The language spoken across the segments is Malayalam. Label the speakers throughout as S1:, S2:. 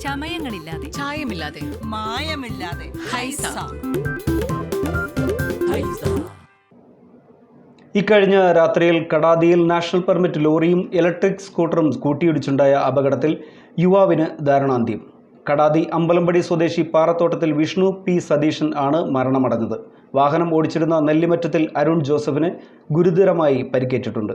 S1: ചമയങ്ങളില്ലാതെ.
S2: ചായമില്ലാതെ.
S3: മായമില്ലാതെ.
S2: ഹൈസ.
S4: ഇക്കഴിഞ്ഞ രാത്രിയിൽ കടാതിയിൽ നാഷണൽ പെർമിറ്റ് ലോറിയും ഇലക്ട്രിക് സ്കൂട്ടറും കൂട്ടിയിടിച്ചുണ്ടായ അപകടത്തിൽ യുവാവിന് ദാരുണാന്ത്യം കടാതി അമ്പലംപടി സ്വദേശി പാറത്തോട്ടത്തിൽ വിഷ്ണു പി. സതീശൻ ആണ് മരണമടഞ്ഞത്. വാഹനം ഓടിച്ചിരുന്ന നെല്ലിമറ്റത്തിൽ അരുൺ ജോസഫിന് ഗുരുതരമായി പരിക്കേറ്റിട്ടുണ്ട്.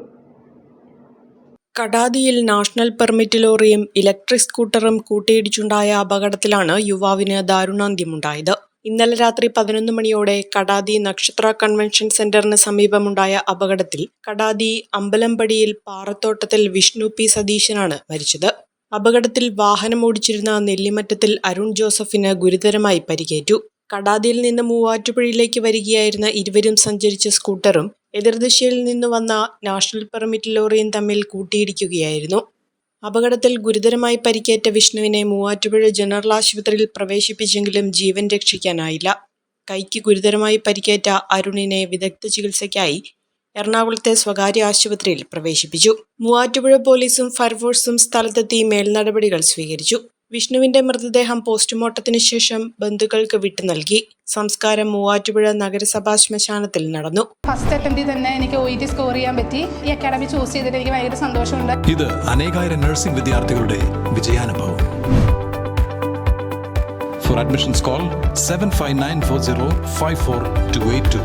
S5: കടാദിയിൽ നാഷണൽ പെർമിറ്റ് ലോറിയും ഇലക്ട്രിക് സ്കൂട്ടറും കൂട്ടിയിടിച്ചുണ്ടായ അപകടത്തിലാണ് യുവാവിന് ദാരുണാന്ത്യമുണ്ടായത്. ഇന്നലെ രാത്രി പതിനൊന്ന് മണിയോടെ കടാതി നക്ഷത്ര കൺവെൻഷൻ സെന്ററിന് സമീപമുണ്ടായ അപകടത്തിൽ കടാതി അമ്പലംപടിയിൽ പാറത്തോട്ടത്തിൽ വിഷ്ണു പി സതീശനാണ് മരിച്ചത്. അപകടത്തിൽ വാഹനം ഓടിച്ചിരുന്ന നെല്ലിമറ്റത്തിൽ അരുൺ ജോസഫിന് ഗുരുതരമായി പരിക്കേറ്റു. കടാതിയിൽ നിന്ന് മൂവാറ്റുപുഴയിലേക്ക് വരികയായിരുന്ന ഇരുവരും സഞ്ചരിച്ച സ്കൂട്ടറും എതിർദിശയിൽ നിന്ന് വന്ന നാഷണൽ പെർമിറ്റ് ലോറിയും തമ്മിൽ കൂട്ടിയിടിക്കുകയായിരുന്നു. അപകടത്തിൽ ഗുരുതരമായി പരിക്കേറ്റ വിഷ്ണുവിനെ മൂവാറ്റുപുഴ ജനറൽ ആശുപത്രിയിൽ പ്രവേശിപ്പിച്ചെങ്കിലും ജീവൻ രക്ഷിക്കാനായില്ല. കൈക്ക് ഗുരുതരമായി പരിക്കേറ്റ അരുണിനെ വിദഗ്ധ ചികിത്സയ്ക്കായി എറണാകുളത്തെ സ്വകാര്യ ആശുപത്രിയിൽ പ്രവേശിപ്പിച്ചു. മൂവാറ്റുപുഴ പോലീസും ഫയർഫോഴ്സും സ്ഥലത്തെത്തി മേൽനടപടികൾ സ്വീകരിച്ചു. വിഷ്ണുവിന്റെ മൃതദേഹം പോസ്റ്റ്മോർട്ടത്തിന് ശേഷം ബന്ധുക്കൾക്ക് വിട്ടു നൽകി. സംസ്കാരം മൂവാറ്റുപുഴ നഗരസഭാ ശ്മശാനത്തിൽ നടന്നു.
S6: ഫസ്റ്റ് അറ്റംപ്റ്റിൽ തന്നെ എനിക്ക് ഒ ടി സ്കോർ ചെയ്യാൻ പറ്റി. ഈ അക്കാഡമി ചൂസ് ചെയ്തിട്ട് എനിക്ക് ഭയങ്കര സന്തോഷമുണ്ട്.
S7: ഇത് അനേകായിരം നഴ്സിംഗ് വിദ്യാർത്ഥികളുടെ വിജയാനുഭവം. For admissions call seven five nine four zero five four two eight two